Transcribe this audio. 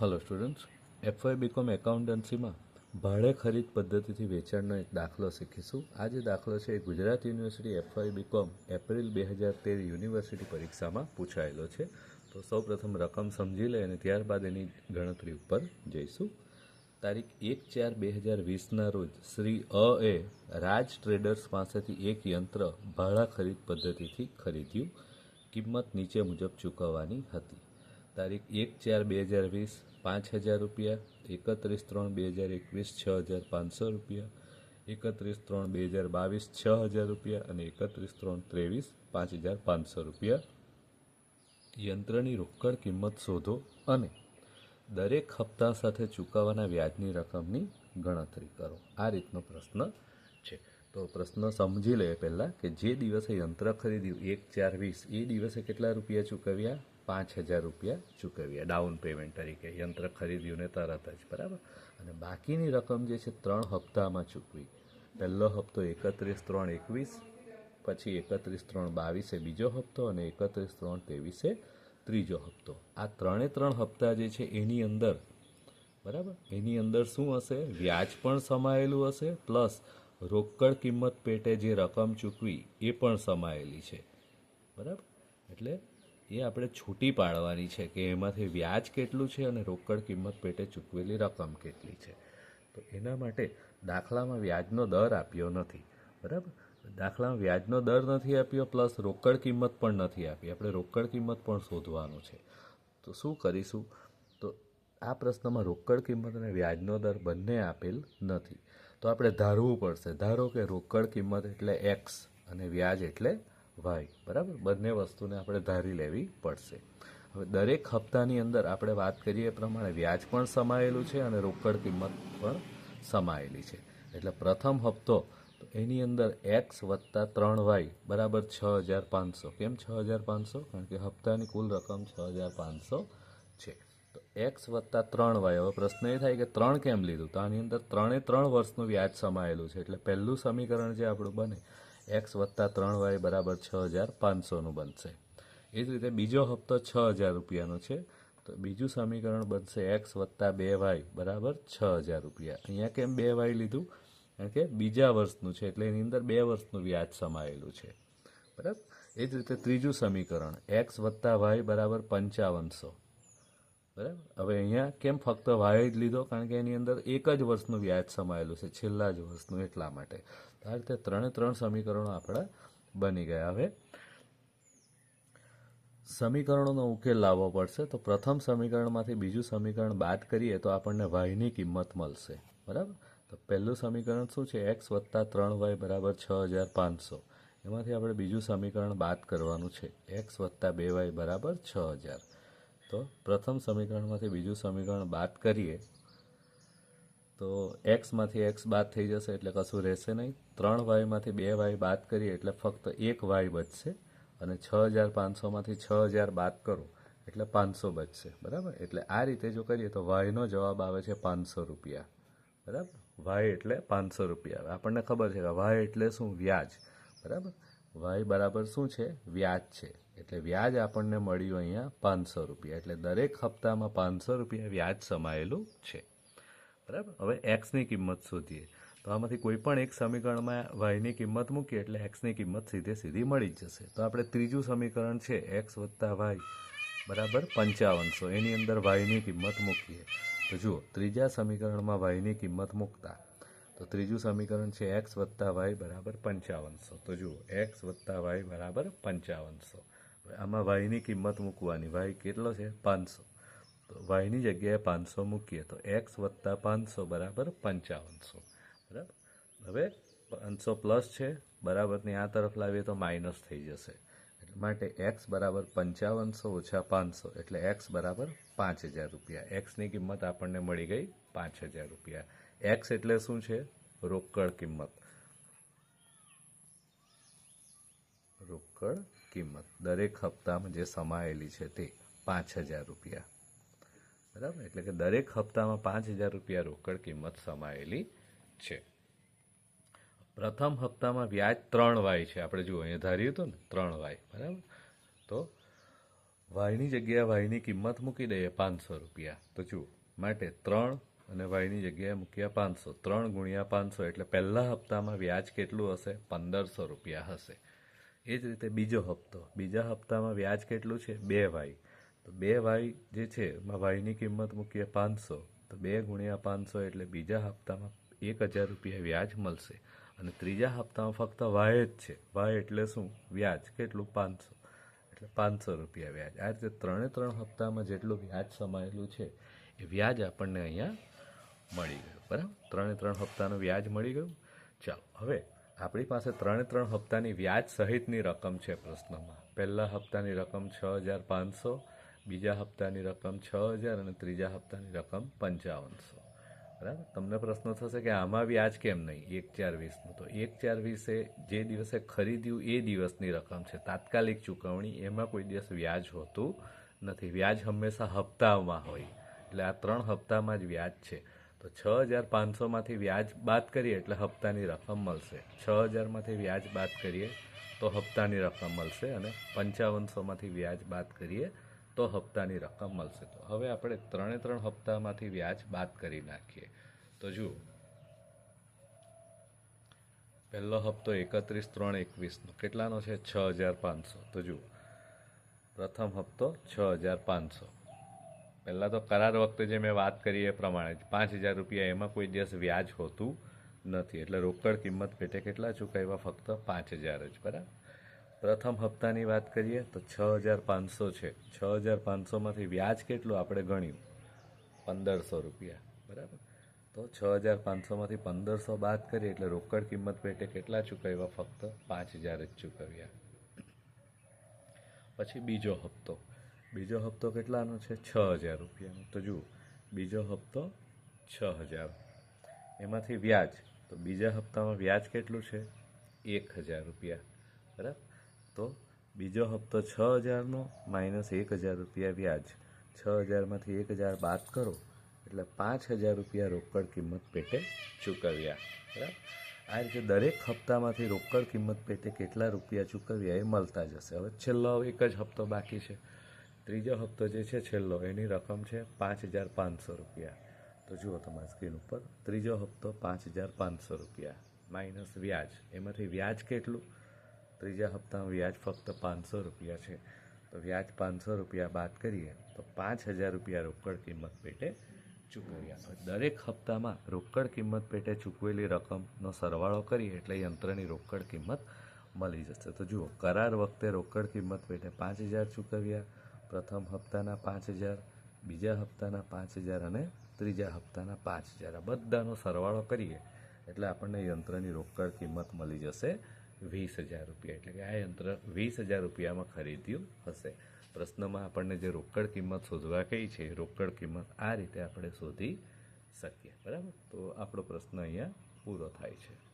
Hello students FY BCom એકાઉન્ટન્સીમાં ભાડે ખરીદ પદ્ધતિથી વેચાણનો એક દાખલો શીખીશું. આ જે દાખલો છે એ Gujarat university FY BCom April બે હજાર તેર યુનિવર્સિટી પરીક્ષામાં પૂછાયેલો છે. તો સૌપ્રથમ રકમ સમજી લે અને ત્યારબાદ એની ગણતરી ઉપર જઈશું. તારીખ એક ચાર બે હજાર વીસના રોજ શ્રી અ એ રાજ ટ્રેડર્સ પાસેથી એક યંત્ર ભાડા ખરીદ પદ્ધતિથી ખરીદ્યું. કિંમત નીચે મુજબ ચૂકવવાની હતી. તારીખ એક ચાર બે હજાર વીસ પાંચ હજાર રૂપિયા, એકત્રીસ ત્રણ બે હજાર એકવીસ, છ હજાર પાંચસો રૂપિયા, એકત્રીસ ત્રણ બે હજાર બાવીસ, છ હજાર રૂપિયા અને એકત્રીસ ત્રણ ત્રેવીસ, પાંચ હજાર પાંચસો રૂપિયા. યંત્રની રોકડ કિંમત શોધો અને દરેક હપ્તા સાથે ચૂકવવાના વ્યાજની રકમની ગણતરી કરો. આ રીતનો પ્રશ્ન છે. તો પ્રશ્ન સમજી લઈએ પહેલાં કે જે દિવસે યંત્ર ખરીદ્યું, એક ચાર વીસ, એ દિવસે કેટલા રૂપિયા ચૂકવ્યા? પાંચ હજાર રૂપિયા ચૂકવ્યા ડાઉન પેમેન્ટ તરીકે. યંત્ર ખરીદ્યું ને તરત જ, બરાબર? અને બાકીની રકમ જે છે, ત્રણ હપ્તામાં ચૂકવી. પહેલો હપ્તો એકત્રીસ ત્રણ એકવીસ, પછી એકત્રીસ ત્રણ બાવીસે બીજો હપ્તો અને એકત્રીસ ત્રણ ત્રેવીસે ત્રીજો હપ્તો. આ ત્રણે ત્રણ હપ્તા જે છે, એની અંદર, બરાબર? એની અંદર શું હશે? વ્યાજ પણ સમાયેલું હશે, પ્લસ રોકડ કિંમત પેટે જે રકમ ચૂકવી, એ પણ સમાયેલી છે. બરાબર? એટલે એ આપણે છૂટી પાડવાની છે કે એમાંથી વ્યાજ કેટલું છે અને રોકડ કિંમત પેટે ચૂકવેલી રકમ કેટલી છે. તો એના માટે દાખલામાં વ્યાજનો દર આપ્યો નથી. બરાબર? દાખલામાં વ્યાજનો દર નથી આપ્યો, પ્લસ રોકડ કિંમત પણ નથી આપી. આપણે રોકડ કિંમત પણ શોધવાનું છે. તો શું કરીશું? તો આ પ્રશ્નમાં રોકડ કિંમત અને વ્યાજનો દર બંને આપેલ નથી. તો આપણે ધારવું પડશે. ધારો કે રોકડ કિંમત એટલે એક્સ અને વ્યાજ એટલે વાય બરાબર? બંને વસ્તુને આપણે ધારી લેવી પડશે. હવે દરેક હપ્તાની અંદર આપણે વાત કરીએ એ પ્રમાણે વ્યાજ પણ સમાયેલું છે અને રોકડ કિંમત પણ સમાયેલી છે. એટલે પ્રથમ હપ્તો તો એની અંદર એક્સ વત્તા ત્રણ વાય બરાબર છ હજાર પાંચસો. કેમ છ હજાર પાંચસો? કારણ કે હપ્તાની કુલ રકમ છ હજાર પાંચસો છે. તો એક્સ વત્તા ત્રણ વાય હવે પ્રશ્ન એ થાય કે ત્રણ કેમ લીધું? તો આની અંદર ત્રણે ત્રણ વર્ષનું વ્યાજ સમાયેલું છે. એટલે પહેલું સમીકરણ જે આપણું બને એક્સ વત્તા ત્રણ વાય બરાબર છ હજાર પાંચસોનું બનશે. એ જ રીતે બીજો હપ્તો છ હજાર રૂપિયાનો છે. તો બીજું સમીકરણ બનશે એક્સ વત્તા બે વાય બરાબર છ હજાર રૂપિયા. અહીંયા કેમ બે વાય લીધું? કારણ કે બીજા વર્ષનું છે, એટલે એની અંદર બે વર્ષનું વ્યાજ સમાયેલું છે. બરાબર? એ જ રીતે ત્રીજું સમીકરણ એક્સ વત્તા વાય બરાબર પંચાવનસો. બરાબર? હવે અહીંયા કેમ ફક્ત વાય જ લીધો? કારણ કે એની અંદર એક જ વર્ષનું વ્યાજ સમાયેલું છે, છેલ્લા જ વર્ષનું એટલા માટે. આ રીતે ત્રણે ત્રણ સમીકરણો આપણા બની ગયા. હવે સમીકરણોનો ઉકેલ લાવવો પડશે. તો પ્રથમ સમીકરણમાંથી બીજું સમીકરણ બાદ કરીએ તો આપણને વાયની કિંમત મળશે. બરાબર? તો પહેલું સમીકરણ શું છે? એક્સ વત્તા ત્રણ વાય બરાબર છ હજાર પાંચસો. એમાંથી આપણે બીજું સમીકરણ બાદ કરવાનું છે. એક્સ વત્તા બે વાય બરાબર છ હજાર. તો પ્રથમ સમીકરણમાંથી બીજું સમીકરણ બાદ કરીએ, તો એક્સમાંથી એક્સ બાદ થઈ જશે એટલે કશું રહેશે નહીં. ત્રણ વાયમાંથી બે વાય બાદ કરીએ એટલે ફક્ત એક વાય બચશે અને છ હજાર પાંચસોમાંથી છ હજાર બાદ કરો એટલે પાંચસો બચશે. બરાબર? એટલે આ રીતે જો કરીએ તો વાયનો જવાબ આવે છે પાંચસો રૂપિયા. બરાબર? વાય એટલે પાંચસો રૂપિયા. આવે આપણને ખબર છે કે વાય એટલે શું? વ્યાજ. બરાબર? વાય બરાબર શું છે? વ્યાજ છે. એટલે વ્યાજ આપણને મળ્યું અહીંયા પાંચસો રૂપિયા. એટલે દરેક હપ્તામાં પાંચસો રૂપિયા વ્યાજ સમાયેલું છે. બરાબર? હવે એક્સની કિંમત શોધીએ. તો આમાંથી કોઈ પણ એક સમીકરણમાં વાયની કિંમત મૂકીએ એટલે એક્સની કિંમત સીધે સીધી મળી જ જશે. તો આપણે ત્રીજું સમીકરણ છે એક્સ વત્તા વાય બરાબર? પંચાવનસો. એની અંદર વાયની કિંમત મૂકીએ. તો જુઓ, ત્રીજા સમીકરણમાં વાયની કિંમત મૂકતા. તો ત્રીજું સમીકરણ છે એક્સ વત્તા વાય બરાબર? પંચાવનસો. તો જુઓ એક્સ વત્તા વાય બરાબર? પંચાવનસો. આમાં વાયની કિંમત મૂકવાની. વાય કેટલો છે? પાંચસો. તો વાયની જગ્યાએ પાંચસો મૂકીએ તો એક્સ વત્તા પાંચસો બરાબર પંચાવનસો. બરાબર? હવે પાંચસો પ્લસ છે, બરાબરની આ તરફ લાવીએ તો માઇનસ થઈ જશે. એટલે માટે એક્સ બરાબર પંચાવનસો ઓછા પાંચસો, એટલે એક્સ બરાબર પાંચ હજાર રૂપિયા. એક્સની કિંમત આપણને મળી ગઈ પાંચ હજાર રૂપિયા. એક્સ એટલે શું છે? રોકડ કિંમત. રોકડ કિંમત દરેક હપ્તામાં જે સમાયેલી છે તે પાંચ હજાર રૂપિયા. બરાબર? એટલે કે દરેક હપ્તામાં પાંચ હજાર રૂપિયા રોકડ કિંમત સમાયેલી છે. પ્રથમ હપ્તામાં વ્યાજ ત્રણ વાય છે. આપણે જુઓ, અહીંયા ધાર્યું હતું ને, ત્રણ વાય. બરાબર? તો વાયની જગ્યાએ વાયની કિંમત મૂકી દઈએ પાંચસો રૂપિયા. તો જુઓ, માટે ત્રણ અને વાયની જગ્યાએ મૂક્યા પાંચસો. ત્રણ ગુણ્યા પાંચસો, એટલે પહેલા હપ્તામાં વ્યાજ કેટલું હશે? પંદરસો રૂપિયા હશે. એ જ રીતે બીજો હપ્તો. બીજા હપ્તામાં વ્યાજ કેટલું છે? બે વાય. તો બે વાય જે છે, એમાં વાયની કિંમત મૂકીએ પાંચસો. તો બે ગુણ્યા પાંચસો એટલે બીજા હપ્તામાં એક હજાર રૂપિયા વ્યાજ મળશે. અને ત્રીજા હપ્તામાં ફક્ત વાય જ છે. વાય એટલે શું? વ્યાજ. કેટલું? પાંચસો. એટલે પાંચસો રૂપિયા વ્યાજ. આ રીતે ત્રણે ત્રણ હપ્તામાં જેટલું વ્યાજ સમાયેલું છે, એ વ્યાજ આપણને અહીંયા મળી ગયું. બરાબર? ત્રણે ત્રણ હપ્તાનું વ્યાજ મળી ગયું. ચાલો, હવે આપણી પાસે ત્રણે ત્રણ હપ્તાની વ્યાજ સહિતની રકમ છે પ્રશ્નમાં. પહેલા હપ્તાની રકમ છ હજાર પાંચસો, બીજા હપ્તાની રકમ છ હજાર અને ત્રીજા હપ્તાની રકમ પંચાવનસો. બરાબર? તમને પ્રશ્ન થશે કે આમાં વ્યાજ કેમ નહીં? એક ચાર વીસનું. તો એક ચાર વીસે જે દિવસે ખરીદ્યું એ દિવસની રકમ છે. તાત્કાલિક ચૂકવણી, એમાં કોઈ દિવસ વ્યાજ હોતું નથી. વ્યાજ હંમેશા હપ્તામાં હોય. એટલે આ ત્રણ હપ્તામાં જ વ્યાજ છે. તો છ હજાર પાંચસોમાંથી વ્યાજ બાદ કરીએ એટલે હપ્તાની રકમ મળશે. છ હજારમાંથી વ્યાજ બાદ કરીએ તો હપ્તાની રકમ મળશે અને પંચાવનસોમાંથી વ્યાજ બાદ કરીએ તો હપ્તાની રકમ મળશે. તો હવે આપણે ત્રણે ત્રણ હપ્તામાંથી વ્યાજ બાદ કરી નાખીએ. તો જુઓ. પહેલો હપ્તો એકત્રીસ ત્રણ એકવીસનો. કેટલાનો છે? છ હજાર પાંચસો. તો જુઓ. પ્રથમ હપ્તો છ હજાર પાંચસો. પહેલાં તો કરાર વખતે જે મેં વાત કરી એ પ્રમાણે પાંચ હજાર રૂપિયા એમાં કોઈ દિવસ વ્યાજ હોતું નથી. એટલે રોકડ કિંમત પેટે કેટલા ચૂકવ્યા ફક્ત પાંચ હજાર જ, બરાબર? પ્રથમ હપ્તાની વાત કરીએ તો છ હજાર પાંચસો છે. છ હજાર પાંચસોમાંથી વ્યાજ કેટલું આપણે ગણ્યું? પંદરસો રૂપિયા, બરાબર? તો છ હજાર પાંચસોમાંથી પંદરસો બાદ કરીએ એટલે રોકડ કિંમત પેટે કેટલા ચૂકવ્યા ફક્ત પાંચ હજાર જ ચૂકવ્યા. પછી બીજો હપ્તો. બીજો હપ્તો કેટલાનો છે? છ હજાર રૂપિયાનો. તો જુઓ, બીજો હપ્તો છ હજાર. એમાંથી વ્યાજ. તો બીજા હપ્તામાં વ્યાજ કેટલું છે? એક હજાર રૂપિયા. બરાબર? તો બીજો હપ્તો છ હજારનો માઇનસ એક હજાર રૂપિયા વ્યાજ. છ હજારમાંથી એક હજાર બાદ કરો. એટલે પાંચ હજાર રૂપિયા રોકડ કિંમત પેટે ચૂકવ્યા. બરાબર? આ રીતે દરેક હપ્તામાંથી રોકડ કિંમત પેટે કેટલા રૂપિયા ચૂકવ્યા એ મળતા જશે. હવે છેલ્લો એક જ હપ્તો બાકી છે. ત્રીજો હપ્તો જે છે છેલ્લો, એની રકમ છે પાંચ હજાર પાંચસો રૂપિયા. તો જુઓ તમારી સ્ક્રીન ઉપર, ત્રીજો હપ્તો પાંચ હજાર પાંચસો રૂપિયા, માઇનસ વ્યાજ. એમાંથી વ્યાજ કેટલું? ત્રીજા હપ્તામાં વ્યાજ ફક્ત પાંચસો રૂપિયા છે. તો વ્યાજ પાંચસો રૂપિયા બાદ કરીએ, તો પાંચ હજાર રૂપિયા રોકડ કિંમત પેટે ચૂકવ્યા. હવે દરેક હપ્તામાં રોકડ કિંમત પેટે ચૂકવેલી રકમનો સરવાળો કરીએ, એટલે યંત્રની રોકડ કિંમત મળી જશે. તો જુઓ, કરાર વખતે રોકડ કિંમત પેટે પાંચ હજાર ચૂકવ્યા પ્રથમ હપ્તાના પાંચ હજાર, બીજા હપ્તાના પાંચ હજાર અને ત્રીજા હપ્તાના પાંચ હજાર. આ બધાનો સરવાળો કરીએ એટલે આપણને યંત્રની રોકડ કિંમત મળી જશે વીસ હજાર રૂપિયા. એટલે કે આ યંત્ર વીસ હજાર રૂપિયામાં ખરીદ્યું હશે. પ્રશ્નમાં આપણને જે રોકડ કિંમત શોધવા કહી છે રોકડ કિંમત આ રીતે આપણે શોધી શકીએ. બરાબર? તો આપણો પ્રશ્ન અહીંયા પૂરો થાય છે.